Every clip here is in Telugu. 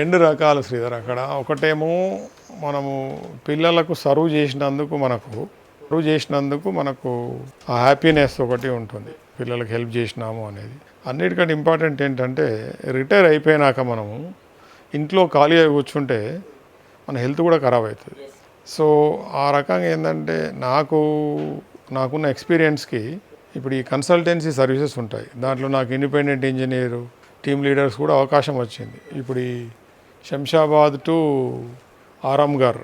రెండు రకాలు శ్రీధర్ అక్కడ ఒకటేమో మనము పిల్లలకు సర్వ్ చేసినందుకు మనకు సర్వ్ చేసినందుకు మనకు ఆ హ్యాపీనెస్ ఒకటి ఉంటుంది పిల్లలకు హెల్ప్ చేసినాము అనేది. అన్నిటికంటే ఇంపార్టెంట్ ఏంటంటే రిటైర్ అయిపోయినాక మనము ఇంట్లో ఖాళీగా కూర్చుంటే మన హెల్త్ కూడా ఖరాబ్ అవుతుంది. సో ఆ రకంగా ఏంటంటే నాకు నాకున్న ఎక్స్పీరియన్స్కి ఇప్పుడు ఈ కన్సల్టెన్సీ సర్వీసెస్ ఉంటాయి. దాంట్లో నాకు ఇండిపెండెంట్ ఇంజనీరు టీమ్ లీడర్స్ కూడా అవకాశం వచ్చింది. ఇప్పుడు ఈ శంషాబాద్ టు ఆరాంఘర్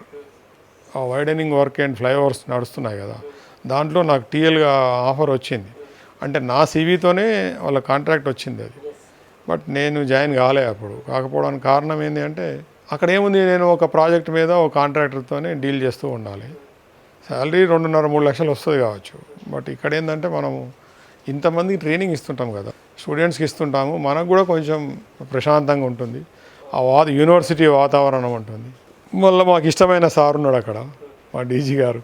ఆ వైడనింగ్ వర్క్ అండ్ ఫ్లైఓవర్స్ నడుస్తున్నాయి కదా. దాంట్లో నాకు టీఎల్గా ఆఫర్ వచ్చింది. అంటే నా సీవీతోనే వాళ్ళ కాంట్రాక్ట్ వచ్చింది అది. బట్ నేను జాయిన్ కాలే అప్పుడు. కాకపోవడానికి కారణం ఏంటి అంటే అక్కడ ఏముంది నేను ఒక ప్రాజెక్ట్ మీద ఒక కాంట్రాక్టర్తోనే డీల్ చేస్తూ ఉండాలి. శాలరీ రెండున్నర మూడు లక్షలు వస్తుంది కావచ్చు. బట్ ఇక్కడ ఏంటంటే మనము ఇంతమందికి ట్రైనింగ్ ఇస్తుంటాం కదా. స్టూడెంట్స్కి ఇస్తుంటాము. మనకు కూడా కొంచెం ప్రశాంతంగా ఉంటుంది. ఆ వా యూనివర్సిటీ వాతావరణం ఉంటుంది. మళ్ళీ మాకు ఇష్టమైన సార్ ఉన్నాడు అక్కడ మా డీజీ గారు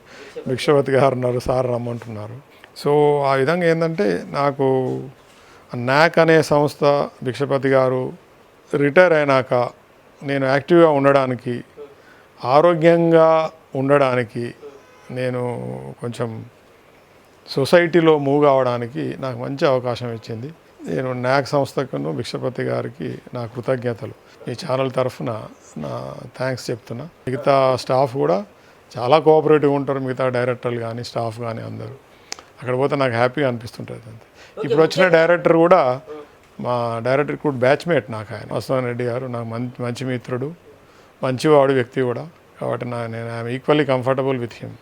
భిక్షవతి గారు ఉన్నారు సార్ రమ్మంటున్నారు. సో ఆ విధంగా ఏంటంటే నాకు నాక్ అనే సంస్థ భిక్షపతి గారు రిటైర్ అయినాక నేను యాక్టివ్గా ఉండడానికి ఆరోగ్యంగా ఉండడానికి నేను కొంచెం సొసైటీలో మూవ్ అవడానికి నాకు మంచి అవకాశం ఇచ్చింది. నేను నాక్ సంస్థకును భిక్షపతి గారికి నా కృతజ్ఞతలు. మీ ఛానల్ తరఫున నా థ్యాంక్స్ చెప్తున్నా. మిగతా స్టాఫ్ కూడా చాలా కోఆపరేటివ్ ఉంటారు మిగతా డైరెక్టర్లు కానీ స్టాఫ్ కానీ అందరూ. అక్కడ పోతే నాకు హ్యాపీగా అనిపిస్తుంటుంది అంతే. ఇప్పుడు వచ్చిన డైరెక్టర్ కూడా మా డైరెక్టర్ కూడా బ్యాచ్మేట్ నాకు ఆయన. వస్తాన్ రెడ్డి గారు నాకు మంచి మంచి మిత్రుడు మంచివాడు వ్యక్తి కూడా. కాబట్టి నా నేను I'm equally comfortable with him